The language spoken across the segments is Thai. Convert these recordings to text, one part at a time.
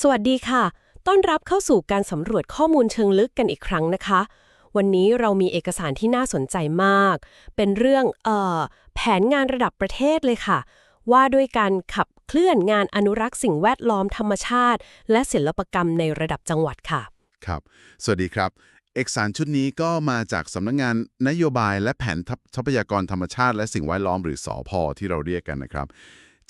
สวัสดีค่ะ ต้อนรับเข้าสู่การสำรวจข้อมูลเชิงลึกกันอีกครั้งนะคะ วันนี้เรามีเอกสารที่น่าสนใจมาก เป็นเรื่องเอ่อแผนงานระดับประเทศเลยค่ะ ว่าด้วยการขับเคลื่อนงานอนุรักษ์สิ่งแวดล้อมธรรมชาติ และศิลปกรรมในระดับจังหวัดค่ะ ครับ สวัสดีครับ เอกสารชุดนี้ก็มาจากสำนักงานนโยบายและแผนทรัพยากรธรรมชาติ และสิ่งแวดล้อมหรือสอพอที่เราเรียกกันนะครับ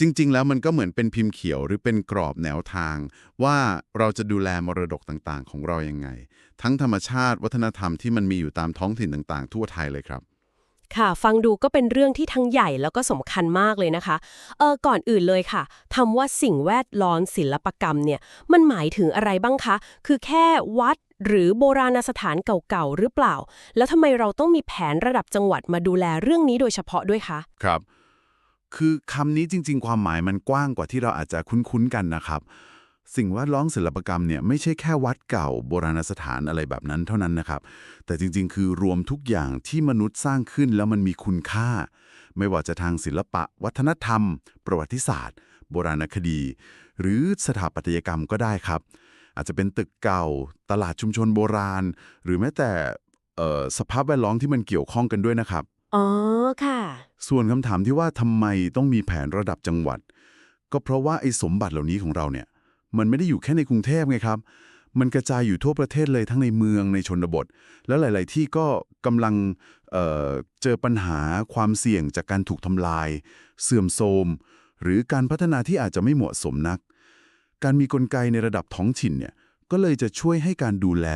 จริง ๆ แล้วมันก็เหมือนเป็นพิมพ์เขียวหรือเป็นกรอบแนวทาง ว่าเราจะดูแลมรดกต่างๆ ของเรายังไง ทั้งธรรมชาติวัฒนธรรมที่มันมีอยู่ตามท้องถิ่นต่างๆ ทั่วไทยเลยครับค่ะ ฟังดูก็เป็นเรื่องที่ทั้งใหญ่แล้วก็สำคัญมากเลยนะคะ เออ ก่อนอื่นเลยค่ะคำว่าสิ่งแวดล้อมศิลปกรรมเนี่ย มันหมายถึงอะไรบ้างคะ คือแค่วัดหรือโบราณสถานเก่าๆ หรือเปล่า แล้วทำไมเราต้องมีแผนระดับจังหวัดมาดูแลเรื่องนี้โดยเฉพาะด้วยคะ ครับ คือคำนี้จริง ๆ ความหมายมันกว้างกว่าที่เราอาจจะคุ้นๆกันนะครับ สิ่งแวดล้อมศิลปกรรมเนี่ยไม่ใช่แค่วัดเก่าโบราณสถานอะไรแบบนั้นเท่านั้นนะครับ แต่จริง ๆ คือรวมทุกอย่างที่มนุษย์สร้างขึ้นแล้วมันมีคุณค่า ไม่ว่าจะทางศิลปะ วัฒนธรรม ประวัติศาสตร์ โบราณคดี หรือสถาปัตยกรรมก็ได้ครับ อาจจะเป็นตึกเก่า ตลาดชุมชนโบราณ หรือแม้แต่สภาพแวดล้อมที่มันเกี่ยวข้องกันด้วยนะครับ อ๋อค่ะ ส่วนคำถามที่ว่าทำไมต้องมีแผนระดับจังหวัด ก็เพราะว่าไอ้สมบัติเหล่านี้ของเราเนี่ย มันไม่ได้อยู่แค่ในกรุงเทพไงครับ มันกระจายอยู่ทั่วประเทศเลยทั้งในเมืองในชนบท แล้วหลาย ๆ ที่ก็กำลังเเจอปัญหาความเสี่ยงจากการถูกทำลาย เสื่อมโทรมหรือการพัฒนาที่อาจจะไม่เหมาะสมนัก การมีกลไกในระดับท้องถิ่นเนี่ยก็เลยจะช่วยให้การดูแล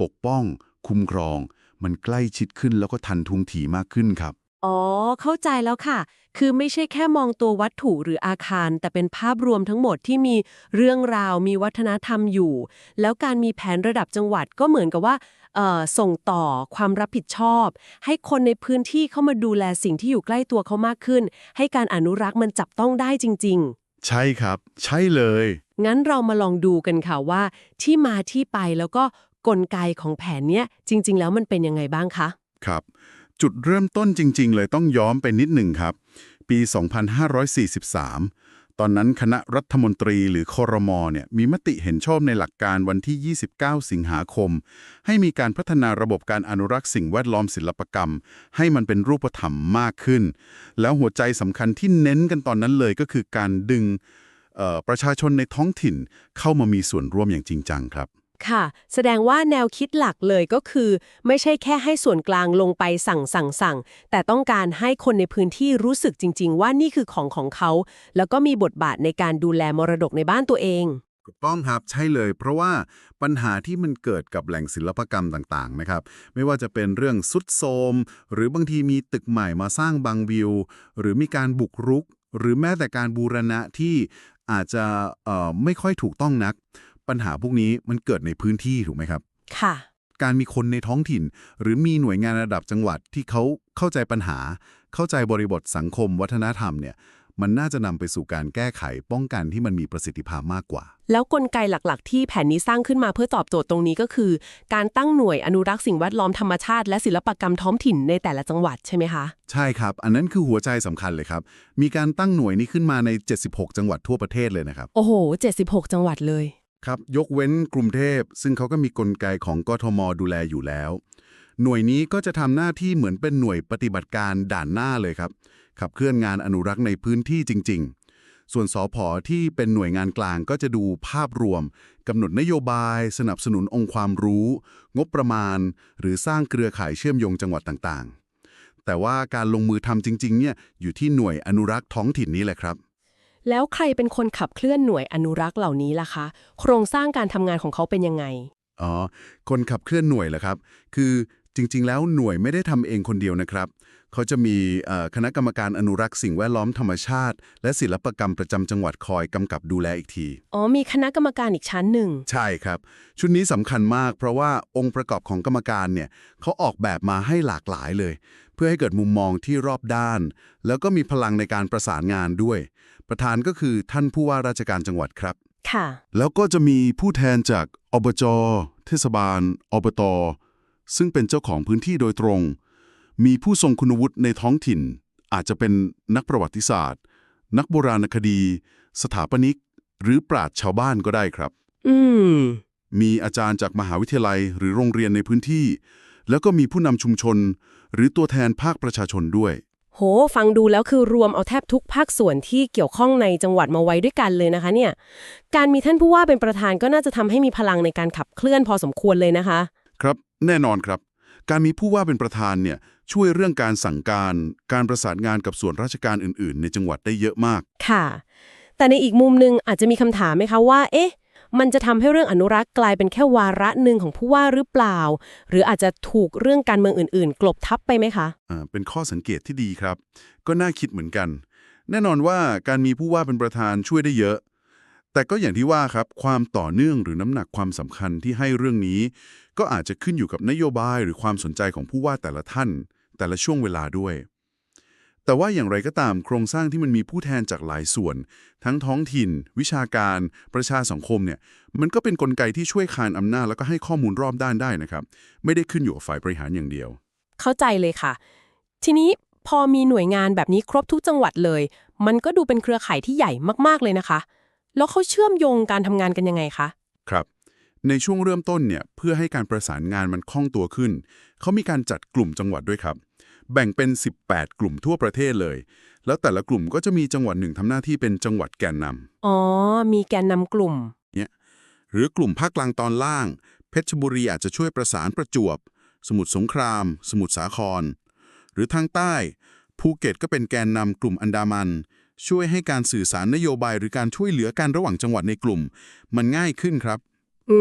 ปกป้อง คุ้มครอง มันใกล้ชิดขึ้นแล้วก็ทันท่วงทีมากขึ้นครับ อ๋อ เข้าใจแล้วค่ะ คือไม่ใช่แค่มองตัววัตถุหรืออาคาร แต่เป็นภาพรวมทั้งหมดที่มีเรื่องราวมีวัฒนธรรมอยู่ แล้วการมีแผนระดับจังหวัดก็เหมือนกับว่าเอ่อส่งต่อความรับผิดชอบ ให้คนในพื้นที่เข้ามาดูแลสิ่งที่อยู่ใกล้ตัวเขามากขึ้น ให้การอนุรักษ์มันจับต้องได้จริง ๆ ใช่ครับ ใช่เลย งั้นเรามาลองดูกันค่ะว่า ที่มาที่ไปแล้วก็ กลไกของแผนเนี้ยจริง ๆ แล้วมันเป็นยังไงบ้างคะ ครับ จุดเริ่มต้นจริง ๆ เลยต้องย้อนไปนิดหนึ่งครับ ปี 2543 ตอนนั้นคณะรัฐมนตรีหรือคอรมอเนี่ยมีมติเห็นชอบในหลักการวันที่ 29 สิงหาคม ให้มีการพัฒนาระบบการอนุรักษ์สิ่งแวดล้อมศิลปกรรม ให้มันเป็นรูปธรรมมากขึ้น แล้วหัวใจสำคัญที่เน้นกันตอนนั้นเลยก็คือการดึงประชาชนในท้องถิ่นเข้ามามีส่วนร่วมอย่างจริงจังครับ ค่ะ แสดงว่าแนวคิดหลักเลยก็คือ ไม่ใช่แค่ให้ส่วนกลางลงไปสั่งสั่งสั่งแต่ต้องการให้คนในพื้นที่รู้สึกจริง ๆ ว่านี่คือของของเขา แล้วก็มีบทบาทในการดูแลมรดกในบ้านตัวเองถูกต้องครับใช่เลย เพราะว่าปัญหาที่มันเกิดกับแหล่งศิลปกรรมต่างๆนะครับ ไม่ว่าจะเป็นเรื่องสุดโทมหรือบางทีมีตึกใหม่มาสร้างบางวิว หรือมีการบุกรุก หรือแม้แต่การบูรณะที่อาจจะไม่ค่อยถูกต้องนัก ปัญหาพวกนี้มันเกิดในพื้นที่ถูกไหมครับ ค่ะ การมีคนในท้องถิ่น หรือมีหน่วยงานระดับจังหวัดที่เขาเข้าใจปัญหา เข้าใจบริบทสังคม วัฒนธรรมเนี่ยมันน่าจะนำไปสู่การแก้ไขป้องกันที่มันมีประสิทธิภาพมากกว่า แล้วกลไกหลักๆ ที่แผนนี้สร้างขึ้นมาเพื่อตอบโจทย์ตรงนี้ก็คือ การตั้งหน่วยอนุรักษ์สิ่งแวดล้อมธรรมชาติและศิลปกรรมท้องถิ่นในแต่ละจังหวัดใช่ไหมคะ ใช่ครับ อันนั้นคือหัวใจสำคัญเลยครับ มีการตั้งหน่วยนี้ขึ้นมาใน 76 จังหวัดทั่วประเทศเลยนะครับ โอ้โห 76 จังหวัดเลย ครับ ยกเว้นกรุงเทพ ซึ่งเขาก็มีกลไกของกทมดูแลอยู่แล้ว หน่วยนี้ก็จะทำหน้าที่เหมือนเป็นหน่วยปฏิบัติการด่านหน้าเลยครับ ขับเคลื่อนงานอนุรักษ์ในพื้นที่จริง ๆ ส่วนสอพอที่เป็นหน่วยงานกลางก็จะดูภาพรวมกำหนดนโยบาย สนับสนุนองค์ความรู้ งบประมาณ หรือสร้างเครือข่ายเชื่อมโยงจังหวัดต่างๆ แต่ว่าการลงมือทำจริงๆเนี่ยอยู่ที่หน่วยอนุรักษ์ท้องถิ่นนี้แหละครับ แล้วใครเป็นคนขับเคลื่อนหน่วยอนุรักษ์เหล่านี้ล่ะคะ โครงสร้างการทำงานของเขาเป็นยังไง อ๋อ คนขับเคลื่อนหน่วยเหรอครับ คือ จริง ๆ แล้วหน่วยไม่ได้ทำเองคนเดียวนะครับ เขาจะมีเอ่อคณะกรรมการอนุรักษ์สิ่งแวดล้อมธรรมชาติ และศิลปกรรมประจำจังหวัดคอยกำกับดูแลอีกที อ๋อ มีคณะกรรมการอีกชั้นหนึ่ง ใช่ครับ ชุดนี้สำคัญมาก เพราะว่าองค์ประกอบของกรรมการเนี่ยเขาออกแบบมาให้หลากหลายเลย เพื่อให้เกิดมุมมองที่รอบด้าน แล้วก็มีพลังในการประสานงานด้วย ประธานก็คือท่านผู้ว่าราชการจังหวัดครับค่ะ แล้วก็จะมีผู้แทนจากอบจเทศบาล อบต ซึ่งเป็นเจ้าของพื้นที่โดยตรง มีผู้ทรงคุณวุฒิในท้องถิ่น อาจจะเป็นนักประวัติศาสตร์ นักโบราณคดี สถาปนิก หรือปราชญ์ชาวบ้านก็ได้ครับ อืมมีอาจารย์จากมหาวิทยาลัยหรือโรงเรียนในพื้นที่ แล้วก็มีผู้นำชุมชน หรือตัวแทนภาคประชาชนด้วย โห ฟังดูแล้วคือรวมเอาแทบทุกภาคส่วนที่เกี่ยวข้องในจังหวัดมาไว้ด้วยกันเลยนะคะเนี่ย การมีท่านผู้ว่าเป็นประธานก็น่าจะทำให้มีพลังในการขับเคลื่อนพอสมควรเลยนะคะ ครับ แน่นอนครับ การมีผู้ว่าเป็นประธานเนี่ยช่วยเรื่องการสั่งการ การประสานงานกับส่วนราชการอื่น ๆ ในจังหวัดได้เยอะมาก ค่ะ แต่ในอีกมุมหนึงอาจจะมีคำถามไหมคะว่า เอ๊ะ มันจะทำให้เรื่องอนุรักษ์กลายเป็นแค่วาระหนึ่งของผู้ว่าหรือเปล่า หรืออาจจะถูกเรื่องการเมืองอื่น ๆ กลบทับไปไหมคะอ่าเป็นข้อสังเกตที่ดีครับ ก็น่าคิดเหมือนกัน แน่นอนว่าการมีผู้ว่าเป็นประธานช่วยได้เยอะ แต่ก็อย่างที่ว่าครับความต่อเนื่องหรือน้ำหนักความสำคัญที่ให้เรื่องนี้ ก็อาจจะขึ้นอยู่กับนโยบายหรือความสนใจของผู้ว่าแต่ละท่าน แต่ละช่วงเวลาด้วย แต่ว่าอย่างไรก็ตามโครงสร้างที่มันมีผู้แทนจากหลายส่วน ทั้งท้องถิ่น วิชาการ ประชาสังคมเนี่ยมันก็เป็นนกลไกที่ช่วยคานอำนาจแล้วก็ให้ข้อมูลรอบด้านได้นะครับ ไม่ได้ขึ้นอยู่กับฝ่ายบริหารอย่างเดียว เข้าใจเลยค่ะ ทีนี้พอมีหน่วยงานแบบนี้ครบทุกจังหวัดเลย มันก็ดูเป็นเครือข่ายที่ใหญ่มากๆเลยนะคะ แล้วเขาเชื่อมโยงการทำงานกันยังไงคะ ครับ ในช่วงเริ่มต้นเนี่ยเพื่อให้การประสานงานมันคล่องตัวขึ้น เขามีการจัดกลุ่มจังหวัดด้วยครับ แบ่งเป็น 18 กลุ่มทั่วประเทศเลย แล้วแต่ละกลุ่มก็จะมีจังหวัดหนึ่งทำหน้าที่เป็นจังหวัดแกนนำอ๋อ มีแกนนำกลุ่มหรือกลุ่มภาคกลางตอนล่าง เพชรบุรีอาจจะช่วยประสานประจวบ สมุทรสงคราม สมุทรสาคร หรือทางใต้ภูเก็ตก็เป็นแกนนำกลุ่มอันดามัน ช่วยให้การสื่อสารนโยบายหรือการช่วยเหลือกันระหว่างจังหวัดในกลุ่ม มันง่ายขึ้นครับ อื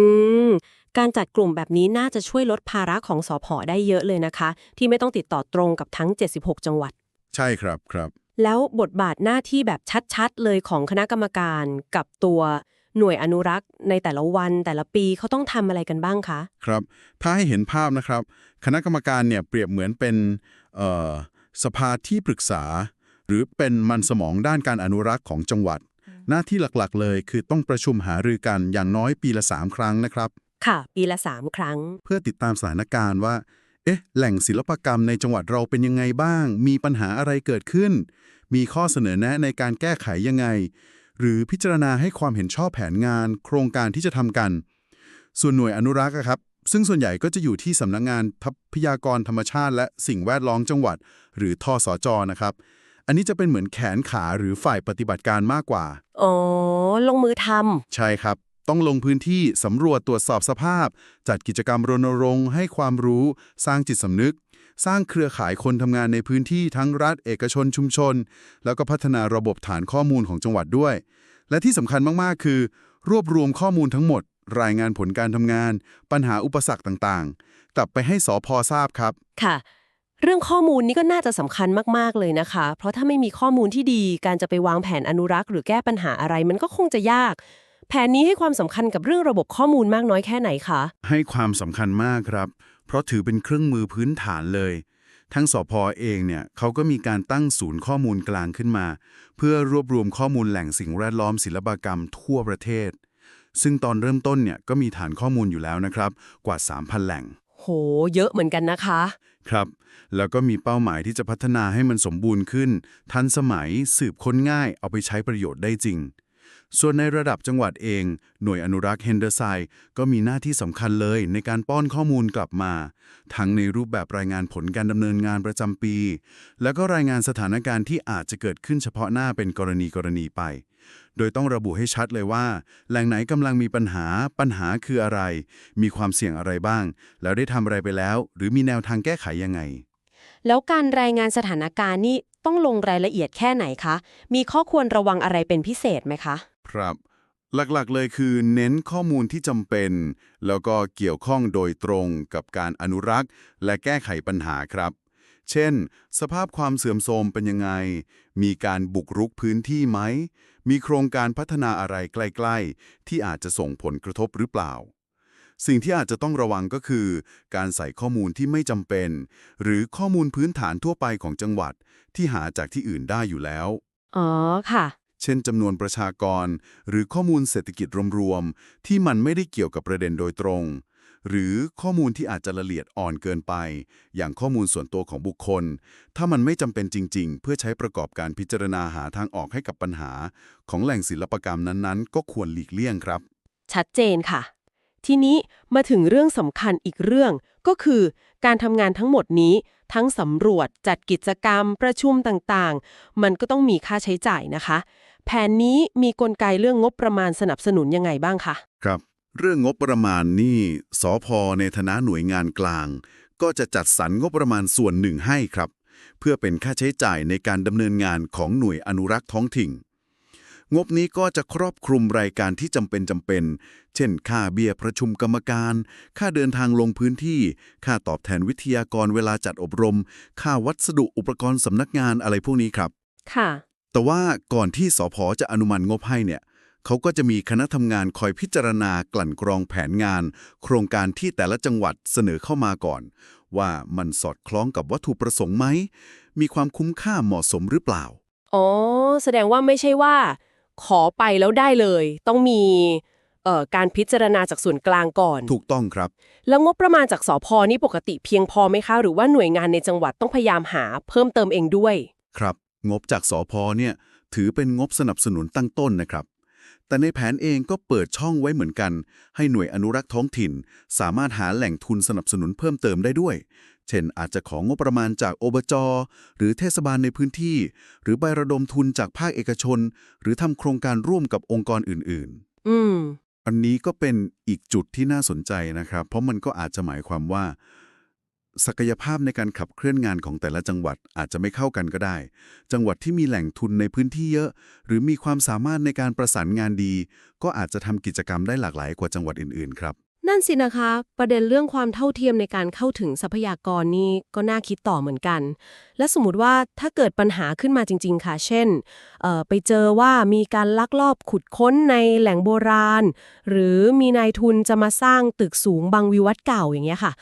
ม การจัดกลุ่มแบบนี้น่าจะช่วยลดภาระของสอพอได้เยอะเลยนะคะ ที่ไม่ต้องติดต่อตรงกับทั้ง 76 จังหวัด ใช่ครับครับ แล้วบทบาทหน้าที่แบบชัดๆ เลยของคณะกรรมการกับตัวหน่วยอนุรักษ์ในแต่ละวันแต่ละปีเขาต้องทำอะไรกันบ้างคะ ครับ ถ้าให้เห็นภาพนะครับ คณะกรรมการเนี่ยเปรียบเหมือนเป็นเอ่อสภาที่ปรึกษา หรือเป็นมันสมองด้านการอนุรักษ์ของจังหวัด หน้าที่หลักๆ เลยคือต้องประชุมหารือกันอย่างน้อยปีละ 3 ครั้งนะครับ ค่ะ ปีละ 3 ครั้ง เพื่อติดตามสถานการณ์ว่า เอ๊ะ แหล่งศิลปกรรมในจังหวัดเราเป็นยังไงบ้าง มีปัญหาอะไรเกิดขึ้น มีข้อเสนอแนะในการแก้ไขยังไง หรือพิจารณาให้ความเห็นชอบแผนงาน โครงการที่จะทำกัน ส่วนหน่วยอนุรักษ์อะครับซึ่งส่วนใหญ่ก็จะอยู่ที่สำนักงงานทรัพยากรธรรมชาติ และสิ่งแวดล้อมจังหวัด หรือทสจนะครับ อันนี้จะเป็นเหมือนแขนขาหรือฝ่ายปฏิบัติการมากกว่า อ๋อ ลงมือทใช่ครับ ต้องลงพื้นที่สำรวจตรวจสอบสภาพ จัดกิจกรรมรณรงค์ให้ความรู้ สร้างจิตสำนึก สร้างเครือข่ายคนทำงานในพื้นที่ทั้งรัฐเอกชนชุมชน แล้วก็พัฒนาระบบฐานข้อมูลของจังหวัดด้วย และที่สำคัญมากๆ คือ รวบรวมข้อมูลทั้งหมด รายงานผลการทำงาน ปัญหาอุปสรรคต่างๆ กลับไปให้สอพอทราบครับำ ค่ะ เรื่องข้อมูลนี่ก็น่าจะสำคัญมากๆเลยนะคะ เพราะถ้าไม่มีข้อมูลที่ดีการจะไปวางแผนอนุรักษ์ หรือแก้ปัญหาอะไรมันก็คงจะยาก แผนนี้ให้ความสำคัญกับเรื่องระบบข้อมูลมากน้อยแค่ไหนคะ ให้ความสำคัญมากครับ เพราะถือเป็นเครื่องมือพื้นฐานเลย ทั้งสพเองเนี่ยเขาก็มีการตั้งศูนย์ข้อมูลกลางขึ้นมา เพื่อรวบรวมข้อมูลแหล่งสิ่งแวดล้อมศิลปกรรมทั่วประเทศ ซึ่งตอนเริ่มต้นเนี่ยก็มีฐานข้อมูลอยู่แล้วนะครับ กว่า 3,000 แหล่ง โห เยอะเหมือนกันนะคะ ครับ แล้วก็มีเป้าหมายที่จะพัฒนาให้มันสมบูรณ์ขึ้น ทันสมัยสืบค้นง่ายเอาไปใช้ประโยชน์ได้จริง ส่วนในระดับจังหวัดเอง หน่วยอนุรักษ์เฮนเดอร์ไซด์ก็มีหน้าที่สำคัญเลยในการป้อนข้อมูลกลับมา ทั้งในรูปแบบรายงานผลการดำเนินงานประจำปี แล้วก็รายงานสถานการณ์ที่อาจจะเกิดขึ้นเฉพาะหน้าเป็นกรณีกรณีไป โดยต้องระบุให้ชัดเลยว่า แหล่งไหนกำลังมีปัญหา ปัญหาคืออะไร มีความเสี่ยงอะไรบ้าง แล้วได้ทำอะไรไปแล้ว หรือมีแนวทางแก้ไขยังไง แล้วการรายงานสถานการณ์นี่ต้องลงรายละเอียดแค่ไหนคะ มีข้อควรระวังอะไรเป็นพิเศษไหมคะ ครับ หลักๆเลยคือเน้นข้อมูลที่จำเป็น แล้วก็เกี่ยวข้องโดยตรงกับการอนุรักษ์ และแก้ไขปัญหาครับเช่น สภาพความเสื่อมโทรมเป็นยังไง มีการบุกรุกพื้นที่ไหม มีโครงการพัฒนาอะไรใกล้ๆ ที่อาจจะส่งผลกระทบหรือเปล่า สิ่งที่อาจจะต้องระวังก็คือ การใส่ข้อมูลที่ไม่จำเป็น หรือข้อมูลพื้นฐานทั่วไปของจังหวัดที่หาจากที่อื่นได้อยู่แล้ว อ๋อค่ะ เช่นจำนวนประชากร หรือข้อมูลเศรษฐกิจรวมๆที่มันไม่ได้เกี่ยวกับประเด็นโดยตรง หรือข้อมูลที่อาจจะละเอียดอ่อนเกินไป อย่างข้อมูลส่วนตัวของบุคคล ถ้ามันไม่จำเป็นจริง ๆ เพื่อใช้ประกอบการพิจารณาหาทางออกให้กับปัญหา ของแหล่งศิลปกรรมนั้นๆ ก็ควรหลีกเลี่ยงครับ ชัดเจนค่ะ ทีนี้มาถึงเรื่องสำคัญอีกเรื่องก็คือ การทำงานทั้งหมดนี้ ทั้งสำรวจจัดกิจกรรม ประชุมต่างๆ มันก็ต้องมีค่าใช้จ่ายนะคะ แผนนี้มีกลไกเรื่องงบประมาณสนับสนุนยังไงบ้างคะครับ เรื่องงบประมาณนี่สอพอในฐานะหน่วยงานกลาง ก็จะจัดสรรงบประมาณส่วนหนึ่งให้ครับ เพื่อเป็นค่าใช้จ่ายในการดำเนินงานของหน่วยอนุรักษ์ท้องถิ่น งบนี้ก็จะครอบคลุมรายการที่จำเป็นจำเป็น เช่น ค่าเบี้ยประชุมกรรมการ ค่าเดินทางลงพื้นที่ ค่าตอบแทนวิทยากรเวลาจัดอบรม ค่าวัสดุอุปกรณ์สำนักงานอะไรพวกนี้ครับ ค่ะ แต่ว่าก่อนที่สพจะอนุมัติงบให้เนี่ย เขาก็จะมีคณะทำงานคอยพิจารณากลั่นกรองแผนงาน โครงการที่แต่ละจังหวัดเสนอเข้ามาก่อน ว่ามันสอดคล้องกับวัตถุประสงค์ไหม มีความคุ้มค่าเหมาะสมหรือเปล่า อ๋อ แสดงว่าไม่ใช่ว่า ขอไปแล้วได้เลย ต้องมีเอ่อการพิจารณาจากส่วนกลางก่อน ถูกต้องครับ แล้วงบประมาณจากสพนี่ปกติเพียงพอไหมคะ หรือว่าหน่วยงานในจังหวัดต้องพยายามหาเพิ่มเติมเองด้วย ครับ งบจากสพเนี่ยถือเป็นงบสนับสนุนตั้งต้นนะครับ แต่ในแผนเองก็เปิดช่องไว้เหมือนกัน ให้หน่วยอนุรักษ์ท้องถิ่น สามารถหาแหล่งทุนสนับสนุนเพิ่มเติมได้ด้วย เช่น อาจจะของงบประมาณจากอบจ หรือเทศบาลในพื้นที่ หรือใบระดมทุนจากภาคเอกชน หรือทำโครงการร่วมกับองค์กรอื่น ๆ อืม อันนี้ก็เป็นอีกจุดที่น่าสนใจนะครับ เพราะมันก็อาจจะหมายความว่า ศักยภาพในการขับเคลื่อนงานของแต่ละจังหวัดอาจจะไม่เข้ากันก็ได้ จังหวัดที่มีแหล่งทุนในพื้นที่เยอะ หรือมีความสามารถในการประสานงานดี ก็อาจจะทำกิจกรรมได้หลากหลายกว่าจังหวัดอื่นๆครับ นั่นสินะคะ ประเด็นเรื่องความเท่าเทียมในการเข้าถึงทรัพยากรนี่ก็น่าคิดต่อเหมือนกัน และสมมติว่าถ้าเกิดปัญหาขึ้นมาจริง ๆ ค่ะ เช่นไปเจอว่ามีการลักลอบขุดค้นในแหล่งโบราณ หรือมีนายทุนจะมาสร้างตึกสูงบางวิวัฒน์เก่าอย่างเงี้ยค่ะ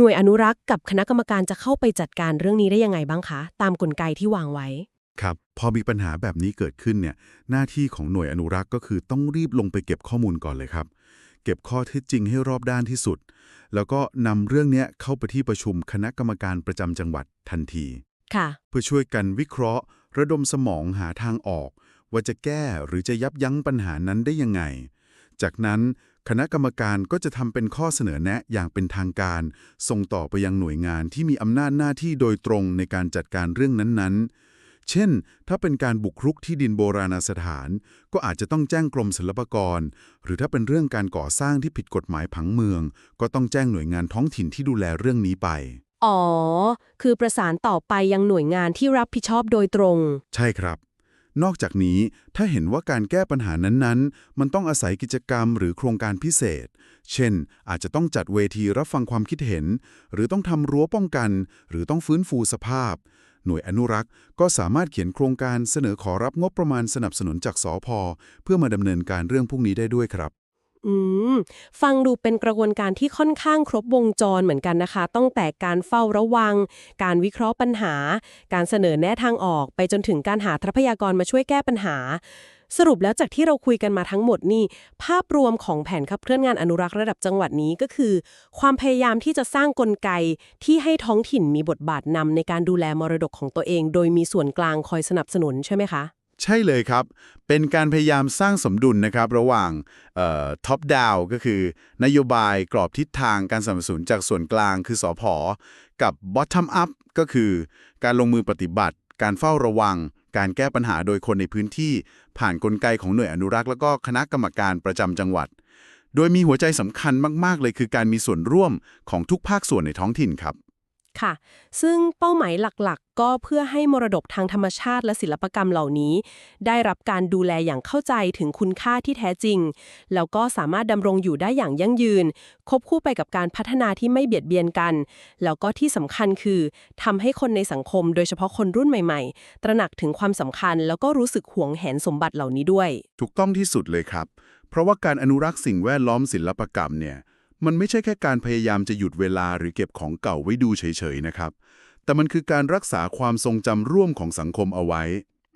หน่วยอนุรักษ์กับคณะกรรมการจะเข้าไปจัดการเรื่องนี้ได้ยังไงบ้างคะ ตามกลไกที่วางไว้ ครับ พอมีปัญหาแบบนี้เกิดขึ้นเนี่ยหน้าที่ของหน่วยอนุรักษ์ก็คือต้องรีบลงไปเก็บข้อมูลก่อนเลยครับ เก็บข้อเท็จจริงให้รอบด้านที่สุด แล้วก็นำเรื่องเนี้ยเข้าไปที่ประชุมคณะกรรมการประจำจังหวัดทันทีค่ะ เพื่อช่วยกันวิเคราะห์ ระดมสมองหาทางออก ว่าจะแก้หรือจะยับยั้งปัญหานั้นได้ยังไง จากนั้น คณะกรรมการก็จะทำเป็นข้อเสนอแนะอย่างเป็นทางการ ส่งต่อไปยังหน่วยงานที่มีอำนาจหน้าที่โดยตรงในการจัดการเรื่องนั้นๆ เช่น ถ้าเป็นการบุกรุกที่ดินโบราณสถาน ก็อาจจะต้องแจ้งกรมศิลปากร หรือถ้าเป็นเรื่องการก่อสร้างที่ผิดกฎหมายผังเมือง ก็ต้องแจ้งหน่วยงานท้องถิ่นที่ดูแลเรื่องนี้ไป อ๋อ คือประสานต่อไปยังหน่วยงานที่รับผิดชอบโดยตรง ใช่ครับ นอกจากนี้ถ้าเห็นว่าการแก้ปัญหานั้นๆ มันต้องอาศัยกิจกรรมหรือโครงการพิเศษ เช่น อาจจะต้องจัดเวทีรับฟังความคิดเห็น หรือต้องทำรั้วป้องกัน หรือต้องฟื้นฟูสภาพ หน่วยอนุรักษ์ก็สามารถเขียนโครงการเสนอขอรับงบประมาณสนับสนุนจากสอพอเพื่อมาดำเนินการเรื่องพวกนี้ได้ด้วยครับ อืม ฟังดูเป็นกระบวนการที่ค่อนข้างครบวงจรเหมือนกันนะคะ ตั้งแต่การเฝ้าระวัง การวิเคราะห์ปัญหา การเสนอแนะทางออก ไปจนถึงการหาทรัพยากรมาช่วยแก้ปัญหา สรุปแล้วจากที่เราคุยกันมาทั้งหมดนี่ ภาพรวมของแผนขับเคลื่อนงานอนุรักษ์ระดับจังหวัดนี้ก็คือ ความพยายามที่จะสร้างกลไกที่ให้ท้องถิ่นมีบทบาทนำในการดูแลมรดกของตัวเอง โดยมีส่วนกลางคอยสนับสนุนใช่ไหมคะ ใช่เลยครับ เป็นการพยายามสร้างสมดุลนะครับ ระหว่างท็อปดาวก็คือนโยบายกรอบทิศทางการสนับสนุนจากส่วนกลางคือสอพอกับ bottom up ก็คือการลงมือปฏิบัติ การเฝ้าระวัง การแก้ปัญหาโดยคนในพื้นที่ ผ่านนกลไกของหน่วยอนุรักษ์ แล้วก็คณะกรรมการประจำจังหวัด โดยมีหัวใจสำคัญมาก ๆ เลยคือการมีส่วนร่วมของทุกภาคส่วนในท้องถิ่นครับ ค่ะ ซึ่งเป้าหมายหลักๆ ก็เพื่อให้มรดกทางธรรมชาติและศิลปกรรมเหล่านี้ ได้รับการดูแลอย่างเข้าใจถึงคุณค่าที่แท้จริง แล้วก็สามารถดำรงอยู่ได้อย่างยั่งยืน ควบคู่ไปกับการพัฒนาที่ไม่เบียดเบียนกัน แล้วก็ที่สำคัญคือทำให้คนในสังคม โดยเฉพาะคนรุ่นใหม่ ๆ ตระหนักถึงความสำคัญ แล้วก็รู้สึกหวงแหนสมบัติเหล่านี้ด้วย ถูกต้องที่สุดเลยครับ เพราะว่าการอนุรักษ์สิ่งแวดล้อมศิลปกรรมเนี่ย มันไม่ใช่แค่การพยายามจะหยุดเวลาหรือเก็บของเก่าไว้ดูเฉยๆนะครับ แต่มันคือการรักษาความทรงจำร่วมของสังคมเอาไว้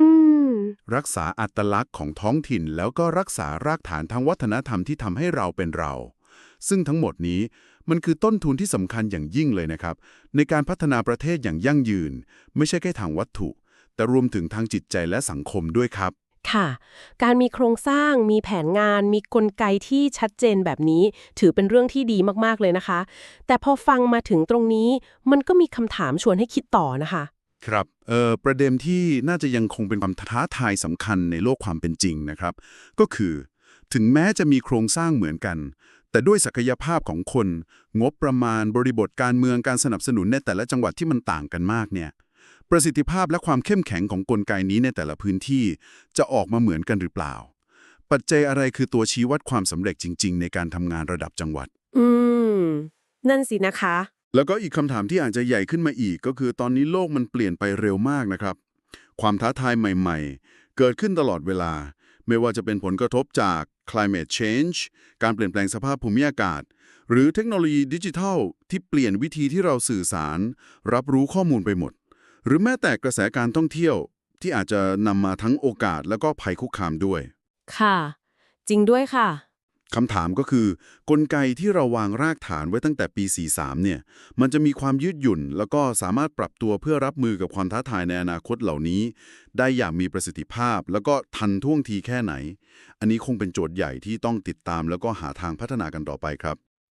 อืมรักษาอัตลักษณ์ของท้องถิ่น แล้วก็รักษารากฐานทางวัฒนธรรมที่ทำให้เราเป็นเรา ซึ่งทั้งหมดนี้มันคือต้นทุนที่สำคัญอย่างยิ่งเลยนะครับ ในการพัฒนาประเทศอย่างยั่งยืน ไม่ใช่แค่ทางวัตถุ แต่รวมถึงทางจิตใจและสังคมด้วยครับ ค่ะ การมีโครงสร้าง มีแผนงาน มีกลไกที่ชัดเจนแบบนี้ ถือเป็นเรื่องที่ดีมากๆเลยนะคะ แต่พอฟังมาถึงตรงนี้ มันก็มีคำถามชวนให้คิดต่อนะคะ ครับเอ่อประเด็นที่น่าจะยังคงเป็นความท้าทายสำคัญในโลกความเป็นจริงนะครับ ก็คือ ถึงแม้จะมีโครงสร้างเหมือนกัน แต่ด้วยศักยภาพของคน งบประมาณบริบทการเมืองการสนับสนุนในแต่ละจังหวัดที่มันต่างกันมากเนี่ย ประสิทธิภาพและความเข้มแข็งของกลไกนี้ในแต่ละพื้นที่จะออกมาเหมือนกันหรือเปล่า ปัจจัยอะไรคือตัวชี้วัดความสำเร็จจริง ๆ ในการทำงานระดับจังหวัด อืม นั่นสินะคะ แล้วก็อีกคำถามที่อาจจะใหญ่ขึ้นมาอีกก็คือ ตอนนี้โลกมันเปลี่ยนไปเร็วมากนะครับ ความท้าทายใหม่ ๆ เกิดขึ้นตลอดเวลา ไม่ว่าจะเป็นผลกระทบจาก climate change การเปลี่ยนแปลงสภาพภูมิอากาศ หรือเทคโนโลยีดิจิทัล ที่เปลี่ยนวิธีที่เราสื่อสาร รับรู้ข้อมูลไปหมด หรือแม้แต่กระแสการท่องเที่ยวที่อาจจะนำมาทั้งโอกาสแล้วก็ภัยคุกคามด้วย ค่ะ จริงด้วยค่ะคำถามก็คือ กลไกที่เราวางรากฐานไว้ตั้งแต่ปี 43 เนี่ย มันจะมีความยืดหยุ่น แล้วก็สามารถปรับตัวเพื่อรับมือกับความท้าทายในอนาคตเหล่านี้ ได้อย่างมีประสิทธิภาพ แล้วก็ทันท่วงทีแค่ไหน อันนี้คงเป็นโจทย์ใหญ่ที่ต้องติดตาม แล้วก็หาทางพัฒนากันต่อไปครับ